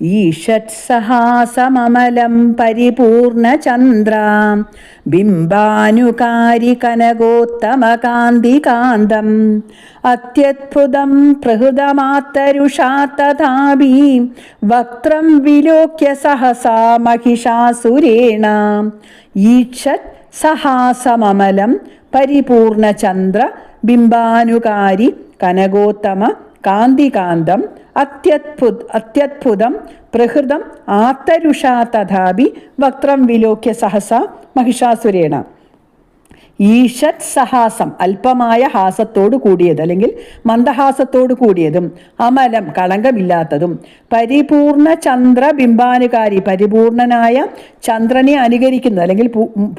ഈഷത്സഹാസമലം പരിപൂർണ ചന്ദ്ര ബിംബാനുകാരി കനകോത്തമകാന്തികാന്തം അത്യത്ഭുതം പ്രഹൃതമാത്തരുഷാ തഥാപി വക്രം വിലോക്യ സഹസാ മഹിഷാസുരേണ ഈഷത് സഹാസമലം പരിപൂർണ ചന്ദ്ര ബിംബാനുകാരി കനകോത്തമ കാന്തികാന്തം അത്യത്ഭുത് അത്യത്ഭുതം പ്രഹൃതം ആത്തരുഷാ തഥാപി വക്രം വിലോക്യ സഹസ മഹിഷാസുരേണ. ഈഷത് സഹാസം അല്പമായ ഹാസത്തോടു കൂടിയത് അല്ലെങ്കിൽ മന്ദഹാസത്തോടു കൂടിയതും അമലം കളങ്കമില്ലാത്തതും പരിപൂർണ ചന്ദ്ര ബിംബാനുകാരി പരിപൂർണനായ ചന്ദ്രനെ അനുകരിക്കുന്നത് അല്ലെങ്കിൽ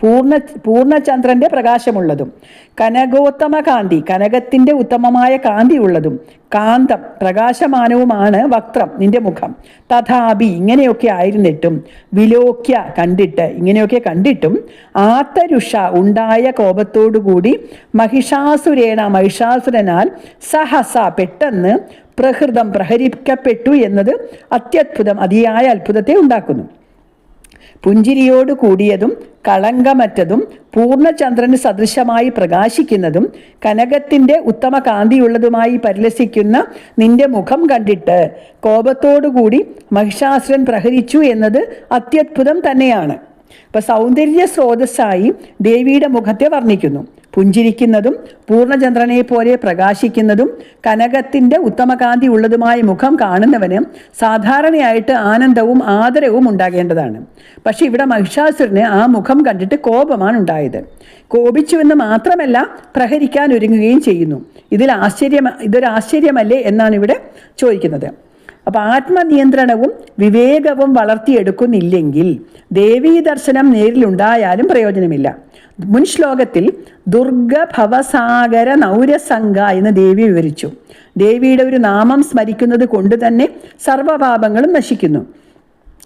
പൂർണ പൂർണചന്ദ്രന്റെ പ്രകാശമുള്ളതും കനകോത്തമ കാന്തി കനകത്തിന്റെ ഉത്തമമായ കാന്തി ഉള്ളതും കാന്തം പ്രകാശമാനവുമാണ് വക്രം നിന്റെ മുഖം. തഥാപി ഇങ്ങനെയൊക്കെ ആയിരുന്നിട്ടും വിലോക്യ കണ്ടിട്ട് ഇങ്ങനെയൊക്കെ കണ്ടിട്ടും ആത്തരുഷ ഉണ്ടായ കോപത്തോടുകൂടി മഹിഷാസുരേണ മഹിഷാസുരനാൽ സഹസ പെട്ടെന്ന് പ്രഹൃതം പ്രഹരിക്കപ്പെട്ടു എന്നത് അത്യത്ഭുതം അതിയായ അത്ഭുതത്തെ ഉണ്ടാക്കുന്നു. പുഞ്ചിരിയോട് കൂടിയതും കളങ്കമറ്റതും പൂർണചന്ദ്രന് സദൃശമായി പ്രകാശിക്കുന്നതും കനകത്തിന്റെ ഉത്തമ കാന്തിയുള്ളതുമായി പരിലസിക്കുന്ന നിന്റെ മുഖം കണ്ടിട്ട് കോപത്തോടുകൂടി മഹിഷാസുരൻ പ്രഹരിച്ചു എന്നത് അത്യത്ഭുതം തന്നെയാണ്. ഇപ്പൊ സൗന്ദര്യ സ്രോതസ്സായി ദേവിയുടെ മുഖത്തെ വർണിക്കുന്നു. പുഞ്ചിരിക്കുന്നതും പൂർണചന്ദ്രനെ പോലെ പ്രകാശിക്കുന്നതും കനകത്തിന്റെ ഉത്തമകാന്തി ഉള്ളതുമായ മുഖം കാണുന്നവന് സാധാരണയായിട്ട് ആനന്ദവും ആദരവും ഉണ്ടാകേണ്ടതാണ്. പക്ഷെ ഇവിടെ മഹിഷാസുരന് ആ മുഖം കണ്ടിട്ട് കോപമാണ് ഉണ്ടായത്. കോപിച്ചുവെന്ന് മാത്രമല്ല പ്രഹരിക്കാൻ ഒരുങ്ങുകയും ചെയ്യുന്നു. ഇതിൽ ആശ്ചര്യം ഇതൊരു ആശ്ചര്യമല്ലേ എന്നാണ് ഇവിടെ ചോദിക്കുന്നത്. അപ്പോൾ ആത്മനിയന്ത്രണവും വിവേകവും വളർത്തിയെടുക്കുന്നില്ലെങ്കിൽ ദേവീ ദർശനം നേരിലുണ്ടായാലും പ്രയോജനമില്ല. മുൻ ശ്ലോകത്തിൽ ദുർഗ ഭവസാഗര നൗരസംഗ എന്ന് ദേവി വിവരിച്ചു. ദേവിയുടെ ഒരു നാമം സ്മരിക്കുന്നത് കൊണ്ട് തന്നെ സർവപാപങ്ങളും നശിക്കുന്നു.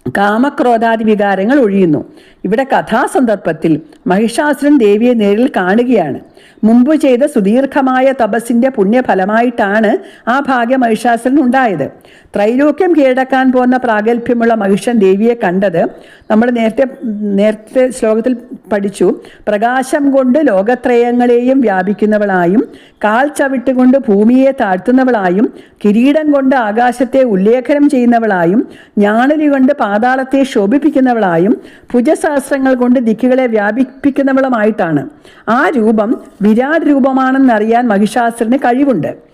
കാമക്രോധാദി വികാരങ്ങൾ ഒഴിയുന്നു. ഇവിടെ കഥാസന്ദർഭത്തിൽ മഹിഷാസുരൻ ദേവിയെ നേരിൽ കാണുകയാണ്. മുമ്പ് ചെയ്ത സുദീർഘമായ തപസ്സിന്റെ പുണ്യഫലമായിട്ടാണ് ആ ഭാഗ്യം മഹിഷാസുരൻ ഉണ്ടായത്. ത്രൈലോക്യം കീഴടക്കാൻ പോകുന്ന പ്രാഗൽഭ്യമുള്ള മഹിഷൻ ദേവിയെ കണ്ടത് നമ്മൾ നേരത്തെ നേരത്തെ ശ്ലോകത്തിൽ പഠിച്ചു. പ്രകാശം കൊണ്ട് ലോകത്രയങ്ങളെയും വ്യാപിക്കുന്നവളായും കാൽ ചവിട്ടുകൊണ്ട് ഭൂമിയെ താഴ്ത്തുന്നവളായും കിരീടം കൊണ്ട് ആകാശത്തെ ഉല്ലേഖനം ചെയ്യുന്നവളായും ഞാണലി കൊണ്ട് പാതാളത്തെ ശോഭിപ്പിക്കുന്നവളായും ഭുജസഹസ്രങ്ങൾ കൊണ്ട് ദിക്കുകളെ വ്യാപിപ്പിക്കുന്നവളുമായിട്ടാണ്. ആ രൂപം വിരാട് രൂപമാണെന്നറിയാൻ മഹിഷാസുരന് കഴിവുണ്ട്.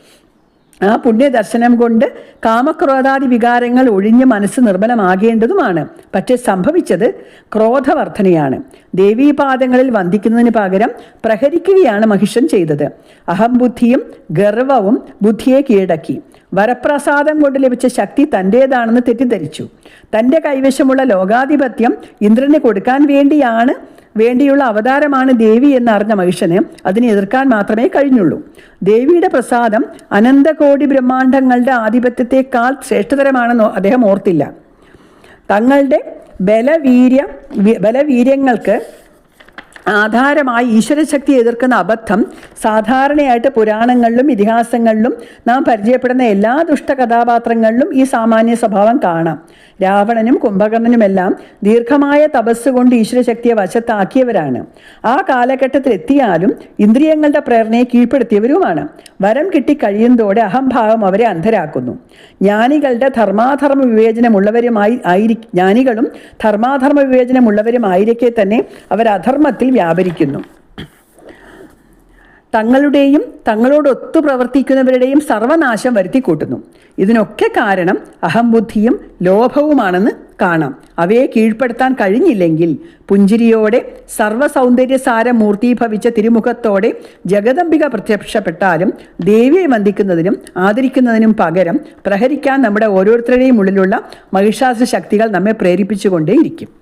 ആ പുണ്യദർശനം കൊണ്ട് കാമക്രോധാദി വികാരങ്ങൾ ഒഴിഞ്ഞ് മനസ്സ് നിർമ്മലമാകേണ്ടതുമാണ്. പക്ഷേ സംഭവിച്ചത് ക്രോധവർദ്ധനയാണ്. ദേവീപാദങ്ങളിൽ വന്ദിക്കുന്നതിന് പകരം പ്രഹരിക്കുകയാണ് മഹിഷൻ ചെയ്തത്. അഹംബുദ്ധിയും ഗർവവും ബുദ്ധിയെ കീഴടക്കി. വരപ്രസാദം കൊണ്ട് ലഭിച്ച ശക്തി തന്റേതാണെന്ന് തെറ്റിദ്ധരിച്ചു. തന്റെ കൈവശമുള്ള ലോകാധിപത്യം ഇന്ദ്രന് കൊടുക്കാൻ വേണ്ടിയാണ് വേണ്ടിയുള്ള അവതാരമാണ് ദേവി എന്നറിഞ്ഞ മഹിഷന് അതിനെ എതിർക്കാൻ മാത്രമേ കഴിഞ്ഞുള്ളൂ. ദേവിയുടെ പ്രസാദം അനന്തകോടി ബ്രഹ്മാണ്ഡങ്ങളുടെ ആധിപത്യത്തെക്കാൾ ശ്രേഷ്ഠതരമാണെന്ന് അദ്ദേഹം ഓർത്തില്ല. തങ്ങളുടെ ബലവീര്യ ബലവീര്യങ്ങൾക്ക് ആധാരമായി ഈശ്വരശക്തി എതിർക്കുന്ന അബദ്ധം സാധാരണയായിട്ട് പുരാണങ്ങളിലും ഇതിഹാസങ്ങളിലും നാം പരിചയപ്പെടുന്ന എല്ലാ ദുഷ്ട കഥാപാത്രങ്ങളിലും ഈ സാമാന്യ സ്വഭാവം കാണാം. രാവണനും കുംഭകർണനുമെല്ലാം ദീർഘമായ തപസ് കൊണ്ട് ഈശ്വരശക്തിയെ വശത്താക്കിയവരാണ്. ആ കാലഘട്ടത്തിൽ എത്തിയാലും ഇന്ദ്രിയങ്ങളുടെ പ്രേരണയെ കീഴ്പ്പെടുത്തിയവരുമാണ്. വരം കിട്ടി കിട്ടിക്കഴിയുന്നതോടെ അഹംഭാവം അവരെ അന്ധരാക്കുന്നു. ജ്ഞാനികളുടെ ധർമാധർമ്മ വിവേചനമുള്ളവരുമായി ആയിരി ജ്ഞാനികളും ധർമാധർമ്മ വിവേചനമുള്ളവരുമായിരിക്കെ തന്നെ അവർ അധർമ്മത്തിൽ വ്യാപരിക്കുന്നു. തങ്ങളുടെയും തങ്ങളോടൊത്തു പ്രവർത്തിക്കുന്നവരുടെയും സർവനാശം വരുത്തിക്കൂട്ടുന്നു. ഇതിനൊക്കെ കാരണം അഹംബുദ്ധിയും ലോഭവുമാണെന്ന് കാണാം. അവയെ കീഴ്പ്പെടുത്താൻ കഴിഞ്ഞില്ലെങ്കിൽ പുഞ്ചിരിയോടെ സർവസൗന്ദര്യസാര മൂർത്തീഭവിച്ച തിരുമുഖത്തോടെ ജഗദംബിക പ്രത്യക്ഷപ്പെട്ടാലും ദേവിയെ വന്ദിക്കുന്നതിനും ആദരിക്കുന്നതിനും പകരം പ്രഹരിക്കാൻ നമ്മുടെ ഓരോരുത്തരുടെയും ഉള്ളിലുള്ള മഹിഷാസുര ശക്തികൾ നമ്മെ പ്രേരിപ്പിച്ചുകൊണ്ടേയിരിക്കും.